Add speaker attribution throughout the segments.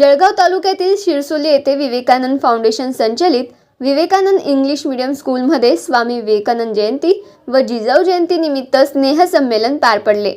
Speaker 1: जळगाव तालुक्यातील शिरसोली येथे विवेकानंद फाउंडेशन संचलित विवेकानंद इंग्लिश मीडियम स्कूलमध्ये स्वामी विवेकानंद जयंती व जिजाऊ जयंतीनिमित्त स्नेहसंमेलन पार पडले.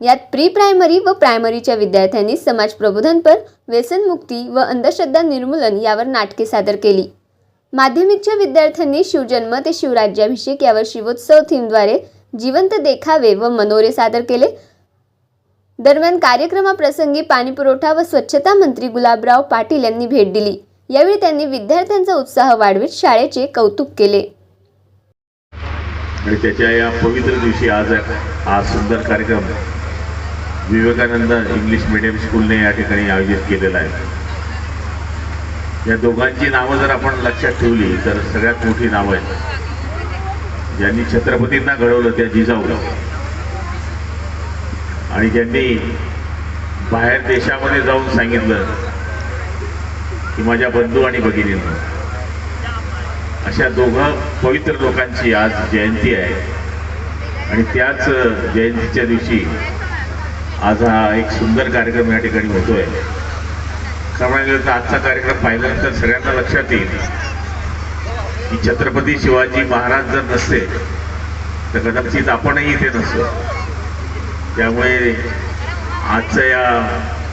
Speaker 1: यात प्री प्रायमरी व प्रायमरीच्या विद्यार्थ्यांनी समाज प्रबोधनपर व्यसनमुक्ती व अंधश्रद्धा निर्मूलन यावर नाटके सादर केली. माध्यमिकच्या विद्यार्थ्यांनी शिवजन्म ते शिवराज्याभिषेक यावर शिवोत्सव थीमद्वारे जिवंत देखावे व मनोरे सादर केले. दरम्यान कार्यक्रमाप्रसंगी पाणीपुरवठा व स्वच्छता मंत्री गुलाबराव पाटील यांनी भेट दिली. यावेळी त्यांनी विद्यार्थ्यांचा उत्साह वाढवित शाळेचे कौतुक केले.
Speaker 2: आणि त्याच्या या पवित्र दिवशी आज हा सुंदर कार्यक्रम विवेकानंद इंग्लिश मीडियम स्कूलने या ठिकाणी आयोजित केलेला आहे. या दोघांची नावं जर आपण लक्षात ठेवली तर सगळ्यात मोठी नावं आहेत. ज्यांनी छत्रपतींना घडवलं त्या जिजाऊ. आणि ज्यांनी बाहेर देशामध्ये जाऊन सांगितलं की माझ्या बंधू आणि भगिनींना अशा दोघं पवित्र लोकांची आज जयंती आहे. आणि त्याच जयंतीच्या दिवशी आज हा एक सुंदर कार्यक्रम या ठिकाणी होतोय. गेलं तर आजचा कार्यक्रम पाहिल्यानंतर सगळ्यांना लक्षात येईल की छत्रपती शिवाजी महाराज जर नसते तर कदाचित आपणही इथे नसतो. त्यामुळे आजच्या या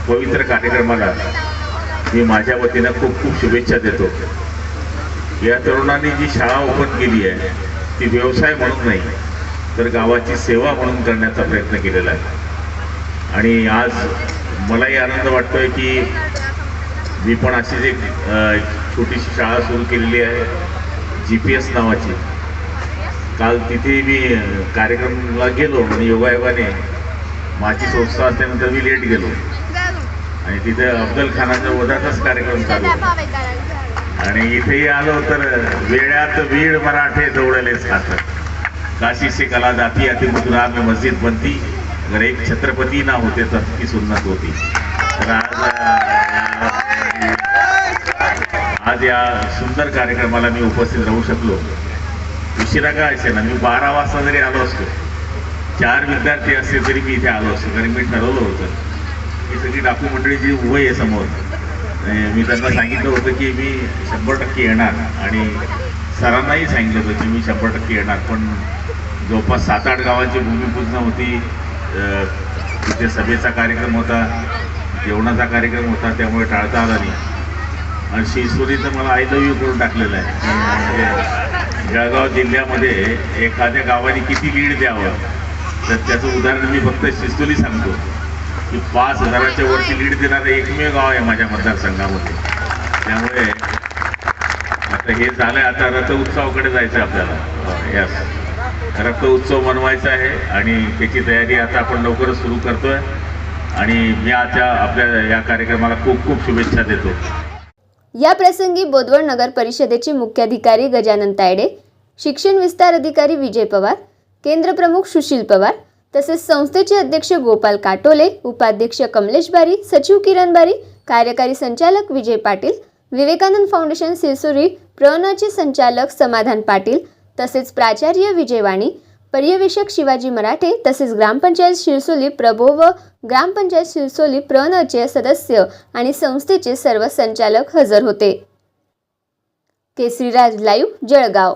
Speaker 2: पवित्र कार्यक्रमाला मी माझ्या वतीनं खूप खूप शुभेच्छा देतो. या तरुणांनी जी शाळा ओपन केली आहे ती व्यवसाय म्हणून नाही तर गावाची सेवा म्हणून करण्याचा प्रयत्न केलेला आहे. आणि आज मलाही आनंद वाटतोय की मी पण अशीच एक छोटीशी शाळा सुरू केलेली आहे जी पी एस नावाची. काल तिथे मी कार्यक्रमाला गेलो आणि योगायोगाने माझी संस्था असल्यानंतर मी लेट गेलो. आणि तिथे अफजल खानाच्या वधाचाच कार्यक्रम चालू. आणि इथेही आलो तर वेळात वीड मराठे दौड़लेच खातर काशी से कला जाती मथुरा में मस्जिद बनती. अगर एक छत्रपती ना होते तर ती सुन्नत होती. तर आज आज या सुंदर कार्यक्रमाला मी उपस्थित राहू शकलो. उशिरा का असे ना मी बारा वाजता जरी आलो असतो. चार विद्यार्थी असले तरी मी इथे आलो असतो कारण मी ठरवलं होतं. ही सगळी डाकू मंडळी जी उभं आहे समोर मी त्यांना सांगितलं होतं की मी शंभर टक्के येणार. आणि सरांनाही सांगितलं होतं की मी शंभर टक्के येणार पण जवळपास सात आठ गावांची भूमिपूजन होती. तिथे सभेचा कार्यक्रम होता जेवणाचा कार्यक्रम होता त्यामुळे टाळता आला नाही. आणि शिसुरीचं मला आय लव्ह यू करून टाकलेलं आहे. म्हणजे जळगाव जिल्ह्यामध्ये एखाद्या गावाने किती लीड द्यावं? तर त्याचं उदाहरण मी फक्त शिरसोली सांगतो. की पाच हजाराच्या वरती लीड देणारं एकमेव गाव आहे माझ्या मतदारसंघामध्ये. त्यामुळे आता हे झालंय आता रथ उत्सवाकडे जायचं आहे आपल्याला. यस रक्त उत्सव मनवायचा आहे आणि त्याची तयारी आता आपण लवकरच सुरू करतोय. आणि मी आता आपल्या या कार्यक्रमाला खूप खूप शुभेच्छा देतो.
Speaker 1: या प्रसंगी बोदवड नगर परिषदेचे मुख्याधिकारी गजानन तायडे शिक्षण विस्तार अधिकारी विजय पवार केंद्रप्रमुख सुशील पवार तसेच संस्थेचे अध्यक्ष गोपाल काटोले उपाध्यक्ष कमलेश बारी सचिव किरण बारी कार्यकारी संचालक विजय पाटील विवेकानंद फाउंडेशन सिरसुरी प्रणचे संचालक समाधान पाटील तसेच प्राचार्य विजयवाणी पर्यवेक्षक शिवाजी मराठे तसेच ग्रामपंचायत शिरसोली प्रभो व ग्रामपंचायत शिरसोली प्रणचे सदस्य आणि संस्थेचे सर्व संचालक हजर होते. केसरीराज लाईव्ह जळगाव.